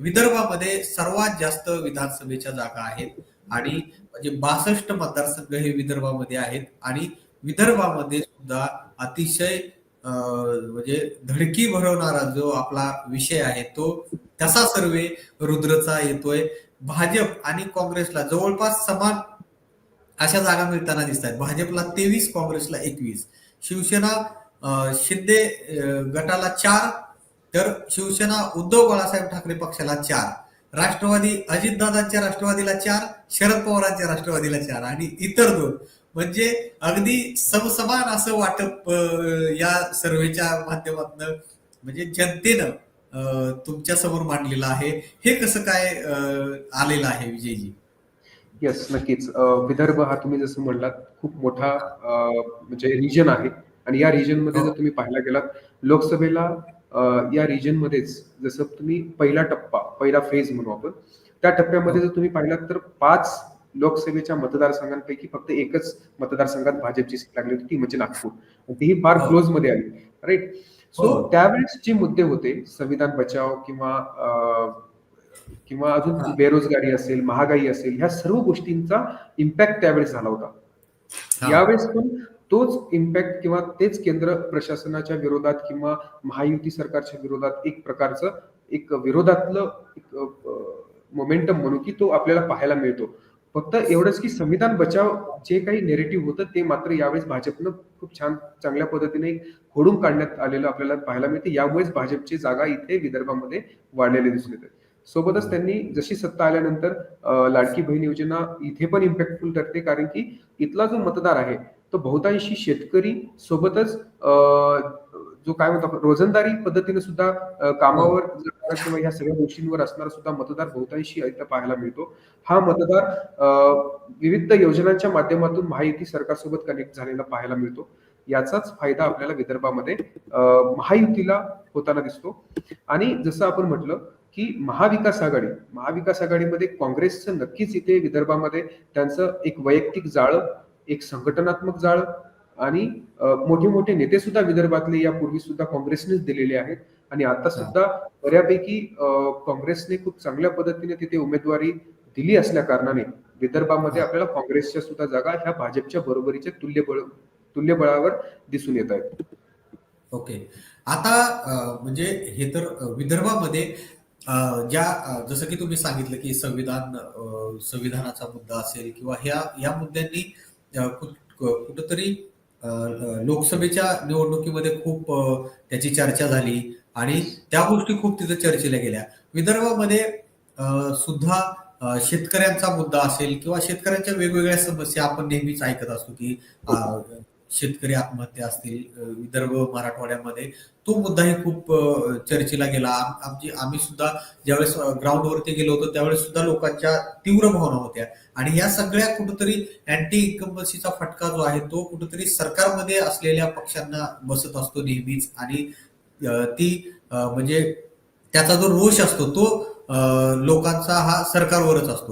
विदर्भामध्ये सर्वात जास्त विधानसभेच्या जागा आहेत आणि म्हणजे बासष्ट मतदारसंघ हे विदर्भामध्ये आहेत आणि विदर्भामध्ये सुद्धा अतिशय म्हणजे धडकी भरवणारा जो आपला विषय आहे तो तसा सर्वे रुद्रचा येतोय. भाजप आणि काँग्रेसला जवळपास समान अशा जागा मिळताना दिसत आहेत भाजपला तेवीस काँग्रेसला एकवीस. शिवसेना शिंदे गटाला चार तर शिवसेना उद्धव बाळासाहेब ठाकरे पक्षाला चार राष्ट्रवादी अजितदादांच्या राष्ट्रवादीला चार शरद पवारांच्या राष्ट्रवादीला चार आणि इतर दोन. म्हणजे अगदी समसमान असं वाटप या सर्वेच्या माध्यमातून म्हणजे जनतेनं तुमच्यासमोर मांडलेलं आहे. हे कसं काय आलेलं आहे विजयजी? येस नक्कीच. विदर्भ हा तुम्ही जसं म्हणलात खूप मोठा म्हणजे रिजन आहे. आणि या रिजनमध्ये हो. जर तुम्ही पाहायला गेलात लोकसभेला या रिजन मध्येच जसं तुम्ही पहिला टप्पा पहिला फेज म्हणू आपण त्या टप्प्यामध्ये जर तुम्ही पाहिलात तर पाच लोकसभेच्या मतदारसंघांपैकी फक्त एकच मतदारसंघात भाजपची सीट लागली होती ती म्हणजे नागपूर तीही फार हो. क्लोजमध्ये आली राईट सो हो. त्यावेळेस जे मुद्दे होते संविधान बचाव किंवा किंवा अजून हा. बेरोजगारी असेल महागाई असेल ह्या सर्व गोष्टींचा इम्पॅक्ट त्यावेळेस झाला होता हा. यावेळेस पण तोच इम्पॅक्ट किंवा तेच केंद्र प्रशासनाच्या विरोधात किंवा महायुती सरकारच्या विरोधात एक प्रकारचं एक विरोधातलं एक मोमेंटम म्हणू की तो आपल्याला पाहायला मिळतो. फक्त एवढंच की संविधान बचाव जे काही नेरेटिव्ह होतं ते मात्र यावेळेस भाजपनं खूप छान चांगल्या पद्धतीने खोडून काढण्यात आलेलं आपल्याला पाहायला मिळते. यामुळेच भाजपची जागा इथे विदर्भामध्ये वाढलेली दिसून येते. सोबतच त्यांनी जशी सत्ता आल्यानंतर लाडकी बहीण योजना इथे पण इम्पॅक्टफुल ठरते. कारण की इथला जो मतदार आहे तो बहुतांशी शेतकरी सोबतच जो काय म्हणतो आपण रोजंदारी पद्धतीने सुद्धा कामावर जाणारा किंवा ह्या सगळ्या गोष्टींवर असणारा सुद्धा मतदार बहुतांशी पाहायला मिळतो. हा मतदार अं, विविध योजनांच्या माध्यमातून महायुती सरकारसोबत कनेक्ट झालेला पाहायला मिळतो. याचाच फायदा आपल्याला विदर्भामध्ये अं, महायुतीला होताना दिसतो. आणि जसं आपण म्हटलं की महाविकास आघाडी महाविकास आघाडीमध्ये काँग्रेसचं नक्कीच इथे विदर्भामध्ये त्यांचं एक वैयक्तिक जाळं एक संघटनात्मक जाळं आणि मोठे मोठे नेते सुद्धा विदर्भातले यापूर्वी सुद्धा काँग्रेसनेच दिलेले आहेत. आणि आता सुद्धा बऱ्यापैकी काँग्रेसने खूप चांगल्या पद्धतीने तिथे उमेदवारी दिली असल्या कारणाने विदर्भामध्ये आपल्याला काँग्रेसच्या सुद्धा जागा ह्या भाजपच्या बरोबरीच्या तुल्यबळ तुल्यबळावर दिसून येत आहेत. ओके. आता म्हणजे हे तर विदर्भामध्ये ज्या जसं की तुम्ही सांगितलं की संविधान संविधानाचा मुद्दा असेल किंवा ह्या या मुद्द्यांनी कुठंतरी लोकसभेच्या निवडणुकीमध्ये खूप त्याची चर्चा झाली आणि त्या गोष्टी खूप तिथं चर्चेला गेल्या. विदर्भामध्ये सुद्धा शेतकऱ्यांचा मुद्दा असेल किंवा शेतकऱ्यांच्या वेगवेगळ्या समस्या आपण नेहमीच ऐकत असतो की शेतकरी आत्महत्या असतील विदर्भ मराठवाड्यामध्ये तो मुद्दाही खूप चर्चेला गेला. आम- आमची आम्ही सुद्धा ज्यावेळेस ग्राउंडवरती गेलो होतो त्यावेळेस सुद्धा लोकांच्या तीव्र भावना होत्या. आणि या सगळ्या कुठंतरी अँटी इन्कम्बन्सीचा फटका जो आहे तो कुठंतरी सरकारमध्ये असलेल्या पक्षांना बसत असतो नेहमीच. आणि ती म्हणजे त्याचा जो रोष असतो तो लोकांचा हा सरकारवरच असतो.